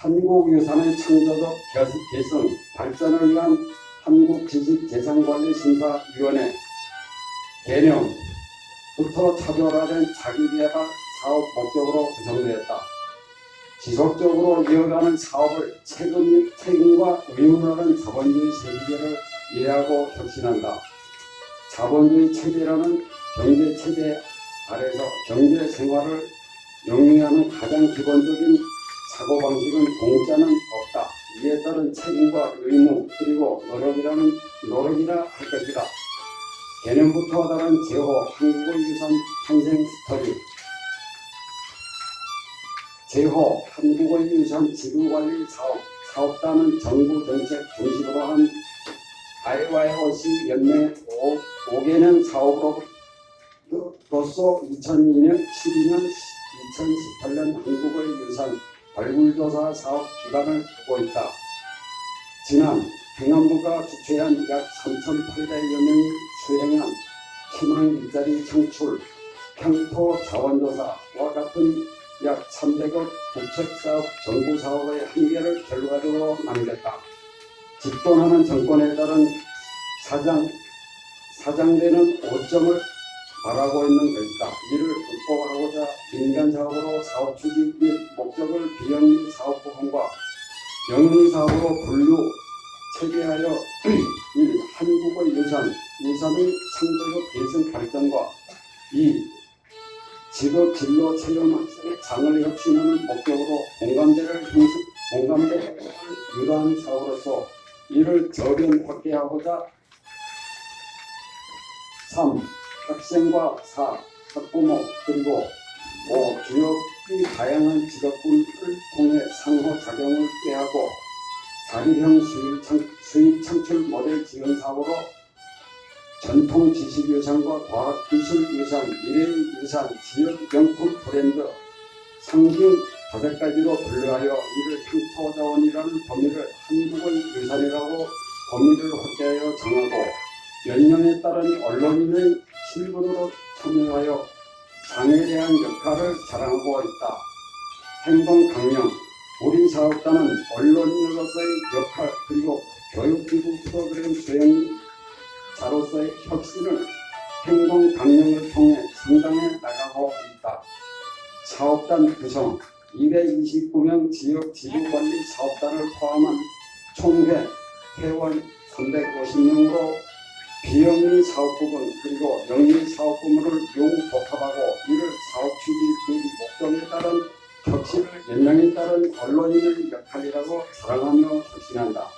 한국 유산의 창조적 개- 개선, 발전을 위한 한국지식재산관리심사위원회 개념부터 차별화된 자기개발 사업 목적으로 구성되었다. 지속적으로 이어가는 사업을 책임, 책임과 의무라는 자본주의 세계를 이해하고 혁신한다. 자본주의 체제라는 경제 체제 아래서 경제 생활을 영위하는 가장 기본적인 사고방식은 공짜는 없다. 이에 따른 책임과 의무 그리고 노력이라는 노력이라 할 것이다. 개념부터 다른 제호 한국의 유산 탄생 스토리 제호 한국의 유산 지구관리 사업 사업단은 정부 정책 중심으로 한 IYOC 연맹 5, 5개년 사업으로 서 2002년 12년 2018년 한국의 유산 발굴조사 사업 기간을 두고 있다. 지난 행안부가 주최한 약 3,800여 명이 수행한 희망 일자리 창출, 평토 자원조사와 같은 약 300억 국책사업 정부 사업의 한계를 결과적으로 남겼다. 집권하는 정권에 따른 사장, 사장되는 오점을 바라고 있는 것이다. 이를 극복하고자 민간 사업으로 사업 추진 및 목적을 비영 리 사업 부분과 영리 사업으로 분류 체계하여 일 한국의 유산, 유산의 창조적 개선 발전과 이 직업 진로 체험 학생의 장을 혁신하는 목적으로 공감대를 형성, 공감대를 유도한 사업으로서 이를 저변 확대하고자 3. 학생과 4. 학부모 그리고 5. 기업의 다양한 직업군을 통해 상호작용을 꾀하고 자립형 수입, 창출 모델 지원 사업으로 전통 지식 유산과 과학 기술 유산, 미래 유산, 지역 명품 브랜드, 상징 다섯 가지로 분류하여 이를 향토 자원이라는 범위를 한국의 유산이라고 범위를 확대하여 정하고 연령에 따른 언론인의 실물로 참여하여 장에 대한 역할을 자랑하고 있다. 행동 강령 우리 사업단은 언론인으로서의 역할 그리고 교육기구 프로그램 수행 자로서의 혁신을 행동 강령을 통해 성장해 나가고 있다. 사업단 구성 229명 지역 지구관리 사업단을 포함한 총회 회원 350명으로 비영리 사업부문 그리고 영리 사업부문을 융복합하고 이를 사업 추진 및 목적에 따른 혁신을 연령에 따른 언론인의 역할이라고 자랑하며 혁신한다.